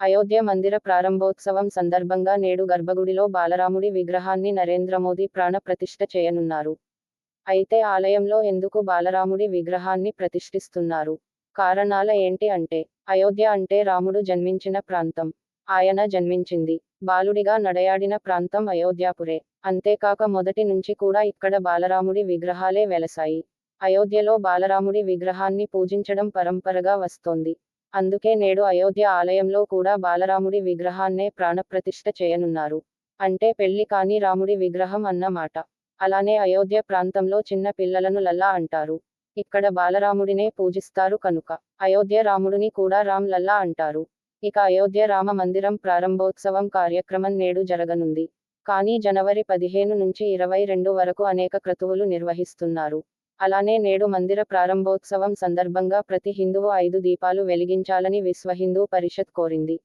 అయోధ్య మందిర ప్రారంభోత్సవం సందర్భంగా నేడు గర్భగుడిలో బాలరాముడి విగ్రహాన్ని నరేంద్ర మోదీ ప్రాణ ప్రతిష్ఠ చేయనున్నారు. అయితే ఆలయంలో ఎందుకు బాలరాముడి విగ్రహాన్ని ప్రతిష్ఠిస్తున్నారు? కారణాల ఏంటి అంటే అయోధ్య అంటే రాముడు జన్మించిన ప్రాంతం. ఆయన జన్మించింది. బాలుడిగా నడయాడిన ప్రాంతం అయోధ్యాపురే. అంతేకాక మొదటి నుంచి కూడా ఇక్కడ బాలరాముడి విగ్రహాలే వెలసాయి. అయోధ్యలో బాలరాముడి విగ్రహాన్ని పూజించడం పరంపరగా వస్తోంది. అందుకే నేడు అయోధ్య ఆలయంలో కూడా బాలరాముడి విగ్రహాన్నే ప్రాణప్రతిష్ఠ చేయనున్నారు. అంటే పెళ్ళి కాని రాముడి విగ్రహం అన్నమాట అలానే అయోధ్య ప్రాంతంలో చిన్న పిల్లలను లల్లా అంటారు. ఇక్కడ బాలరాముడినే పూజిస్తారు కనుక. అయోధ్య రాముడిని కూడా రామ్ లల్లా అంటారు. ఇక అయోధ్య రామ మందిరం ప్రారంభోత్సవం కార్యక్రమం నేడు జరగనుంది. కానీ జనవరి పదిహేను నుంచి ఇరవై రెండు వరకు అనేక క్రతువులు నిర్వహిస్తున్నారు. అలానే నేడు మందిర ప్రారంభోత్సవం సందర్భంగా ప్రతి హిందువు ఐదు దీపాలు వెలిగించాలని విశ్వ హిందూ పరిషత్ కోరింది.